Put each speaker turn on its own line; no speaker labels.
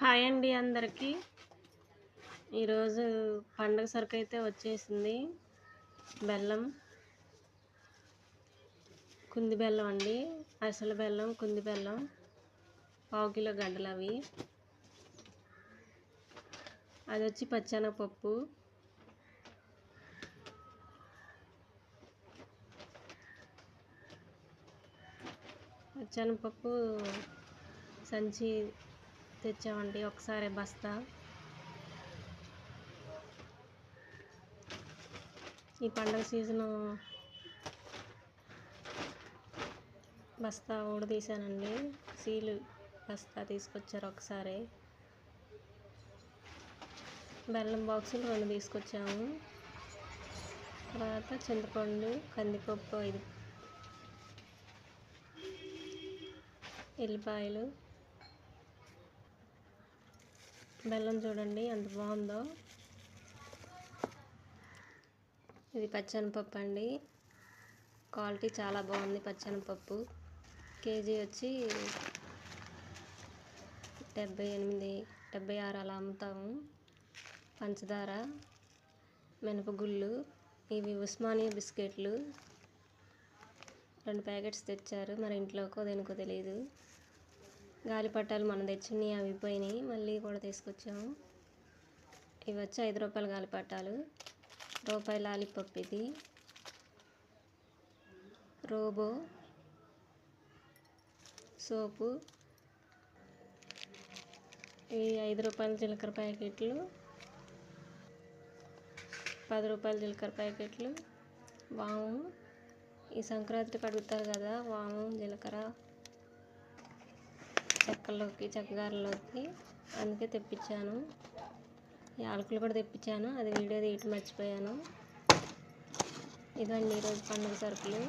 Hi అండి అందరికీ. ఈరోజు పండగ సరుకు అయితే వచ్చేసింది. బెల్లం కుంది బెల్లం అండి. అసలు బెల్లం కుంది బెల్లం పావు కిలో గడ్డలు అవి. అది వచ్చి పచ్చెనగపప్పు. పచ్చెనగపప్పు సంచి తెచ్చామండి. ఒకసారి బస్తా. ఈ పండగ సీజను బస్తా ఊడదీశానండి. సీలు బస్తా తీసుకొచ్చారు ఒకసారి. బెల్లం బాక్సులు రెండు తీసుకొచ్చాము. తర్వాత చింతపండు కందిపప్పు ఐదు ఎల్లిపాయలు బెల్లం చూడండి ఎంత బాగుందో. ఇది పచ్చనిపప్పు అండి. క్వాలిటీ చాలా బాగుంది పచ్చనిపప్పు. కేజీ వచ్చి డెబ్బై ఎనిమిది డెబ్బై ఆరు అలా అమ్ముతాము. పంచదార మినపగుళ్ళు ఇవి ఉస్మానియా బిస్కెట్లు. రెండు ప్యాకెట్స్ తెచ్చారు మరి ఇంట్లోకో దేనికో తెలియదు గాలిపటాలు మనం తెచ్చినవి అవి పోయినాయి. మళ్ళీ కూడా తీసుకొచ్చాము. ఇవి వచ్చి ఐదు రూపాయల గాలిపటాలు రూపాయి లాలిపప్ ఇది. రోబో. సోపు. ఈ ఐదు రూపాయల జీలకర్ర ప్యాకెట్లు. పది రూపాయల జీలకర్ర ప్యాకెట్లు. వాము. ఈ సంక్రాంతికి అడుగుతారు కదా వాము జీలకర్ర. చెక్కల్లోకి చక్కగారలోకి అందుకే తెప్పించాను. యాలకులు కూడా తెప్పించాను. అది వీడియో తీయటం మర్చిపోయాను. ఇదండి ఈరోజు పండుగ సరుకులు.